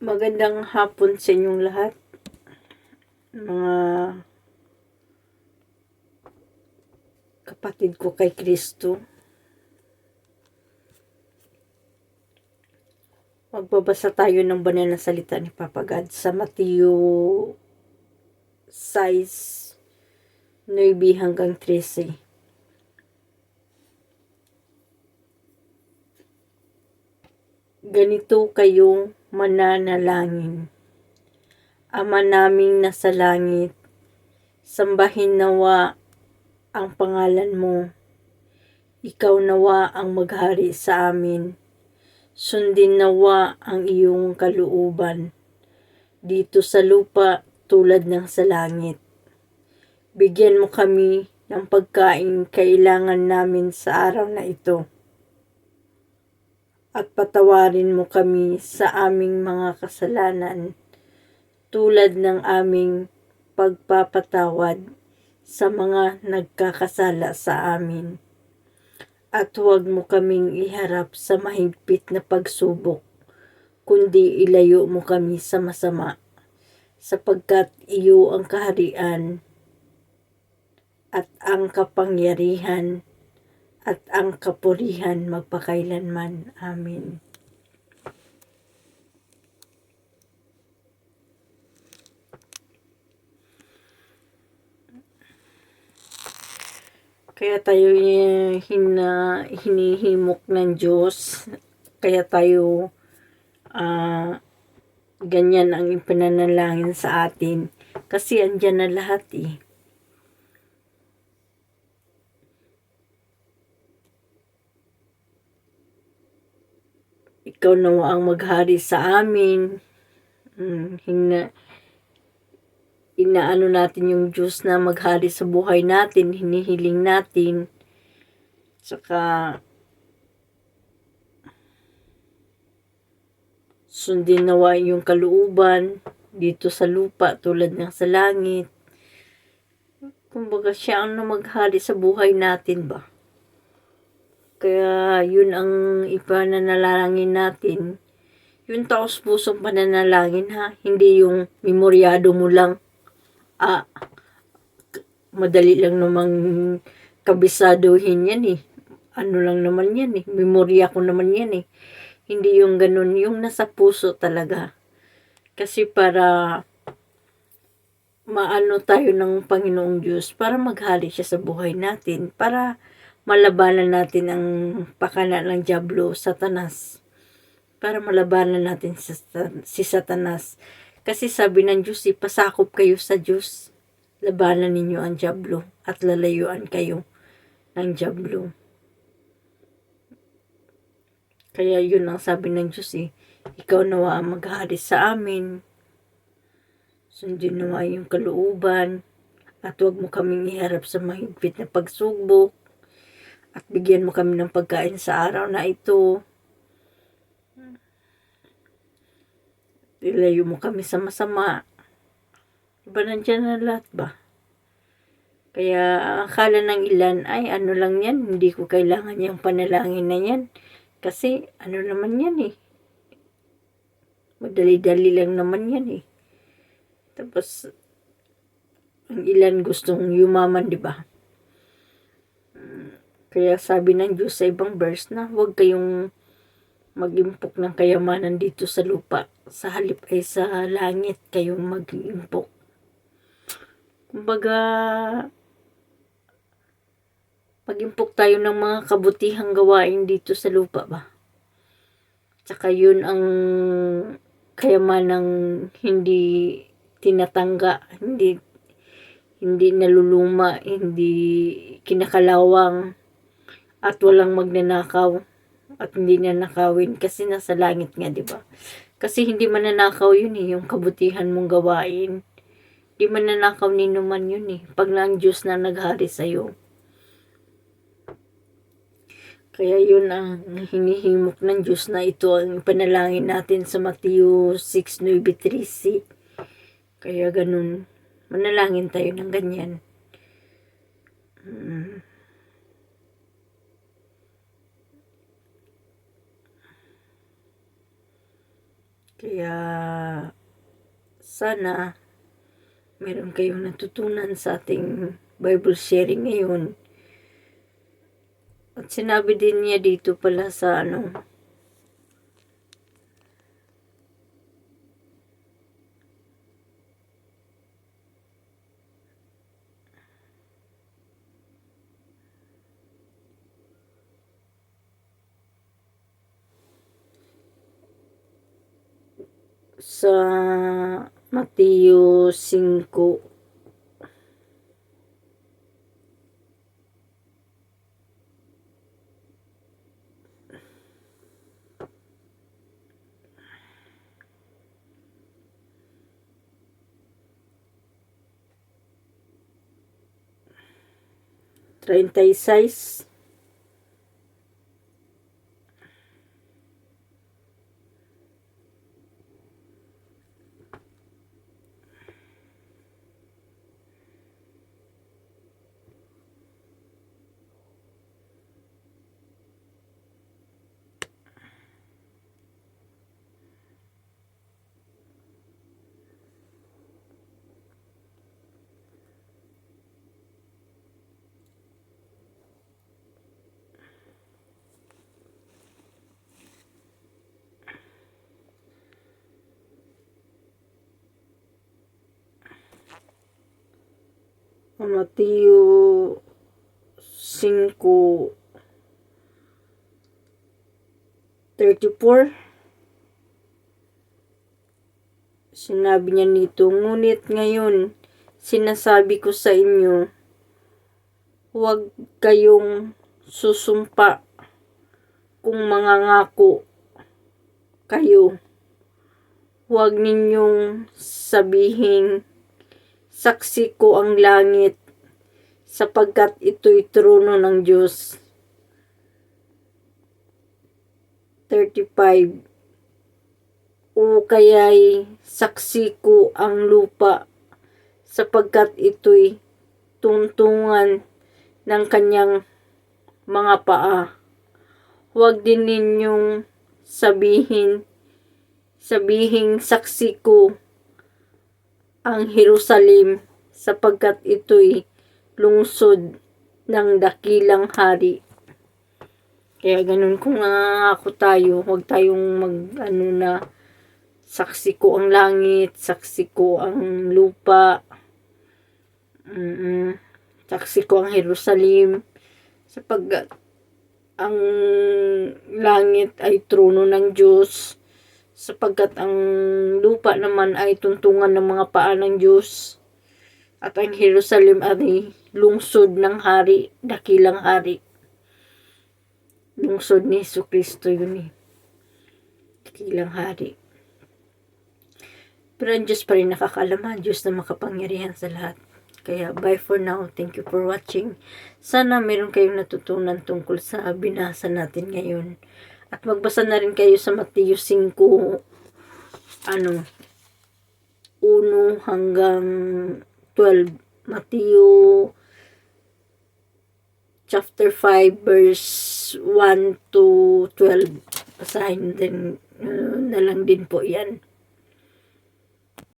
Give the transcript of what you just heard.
Magandang hapon sa inyong lahat. Mga kapatid ko kay Kristo. Magbabasa tayo ng banal na salita ni Papa God sa Mateo 6, 9 hanggang 13. Ganito kayong mananalangin. Ama naming nasa langit, sambahin nawa ang pangalan mo. Ikaw nawa ang maghari sa amin. Sundin nawa ang iyong kalooban dito sa lupa tulad ng sa langit. Bigyan mo kami ng pagkain kailangan namin sa araw na ito at patawarin mo kami sa aming mga kasalanan tulad ng aming pagpapatawad sa mga nagkakasala sa amin. At huwag mo kaming iharap sa mahigpit na pagsubok, kundi ilayo mo kami sa masama, sapagkat iyo ang kaharian at ang kapangyarihan at ang kapurihan magpakailanman. Amen. Kaya tayo eh, hina, hinihimok ng Diyos. Kaya tayo ah, ganyan ang ipinanalangin sa atin. Kasi andyan na lahat eh. Ikaw nawa ang maghari sa amin. Hmm, hina, inaano natin yung Diyos na maghari sa buhay natin, hinihiling natin. Saka, sundin nawa yung kalooban dito sa lupa tulad ng sa langit. Kumbaga siya ang maghari sa buhay natin ba? Kaya yun ang ipananalangin natin. Yung taos pusong pananalangin ha. Hindi yung memoryado mo lang. Ah, madali lang namang kabisaduhin yan eh. Ano lang naman yan eh. Memorya ko naman yan eh. Hindi yung ganun. Yung nasa puso talaga. Kasi para maano tayo ng Panginoong Diyos para maghali siya sa buhay natin. Para malabanan natin ang pakana ng Diablo, Satanas. Para malabanan natin si, Satanas. Kasi sabi ng Diyos, ipasakop kayo sa Diyos. Labanan ninyo ang Diablo at lalayuan kayo ng Diablo. Kaya yun ang sabi ng Diyos eh. Ikaw nawa ang maghari sa amin. Sundin nawa yung kalooban. At huwag mo kaming iharap sa mahigpit na pagsubok at bigyan mo kami ng pagkain sa araw na ito. Ilayo mo kami sa masama. Diba nandyan na lahat ba? Kaya akala ng ilan ay ano lang yan, hindi ko kailangan yung panalangin na yan. Kasi ano naman yan eh. Madali-dali lang naman yan eh. Tapos ang ilan gustong yumaman, di ba? Kaya sabi ng Diyos sa ibang verse na huwag kayong mag-impok ng kayamanan dito sa lupa. Sa halip ay sa langit kayong mag-impok. Kumbaga, mag-impok tayo ng mga kabutihang gawain dito sa lupa ba? Tsaka yun ang kayamanang hindi tinatangga, hindi hindi naluluma, hindi kinakalawang, at walang magnanakaw at hindi na nakawin kasi nasa langit nga, di ba? Kasi hindi mananakaw yun eh, yung kabutihan mong gawain. Hindi mananakaw ni naman yun eh, pag lang Diyos na naghari sa'yo. Kaya yun ang hinihimok ng Diyos na ito ang panalangin natin sa Matthew 6.9.3c. Kaya ganun, manalangin tayo ng ganyan. Hmm. Kaya sana meron kayong natutunan sa ating Bible sharing ngayon. At sinabi din niya dito pala sa ano, sa Mateo 5 36 Mateo 5 34 Sinabi niya nito, ngunit ngayon sinasabi ko sa inyo, huwag kayong susumpa kung mangangako kayo. Huwag ninyong sabihin, saksi ko ang langit, sapagkat ito'y trono ng Diyos. 35 O kaya'y saksi ko ang lupa, sapagkat ito'y tungtungan ng kanyang mga paa. Huwag din ninyong sabihin, sabihin saksi ko ang Jerusalem sapagkat ito'y lungsod ng dakilang hari. Kaya ganun kung nangangako tayo, huwag tayong mag ano na saksi ko ang langit, saksi ko ang lupa, mm saksi ko ang Jerusalem, sapagkat ang langit ay trono ng Diyos, sapagkat ang lupa naman ay tuntungan ng mga paa ng Diyos, at ang Jerusalem ay lungsod ng hari, dakilang hari. Lungsod ni Jesu Kristo yun eh. Dakilang hari. Pero ang Diyos pa rin nakakalaman, Diyos na makapangyarihan sa lahat. Kaya bye for now. Thank you for watching. Sana meron kayong natutunan tungkol sa binasa natin ngayon. At magbasa na rin kayo sa Mateo 5 ano 1 hanggang 12. Mateo chapter 5 verse 1 to 12. Basahin din uh, na lang din po 'yan.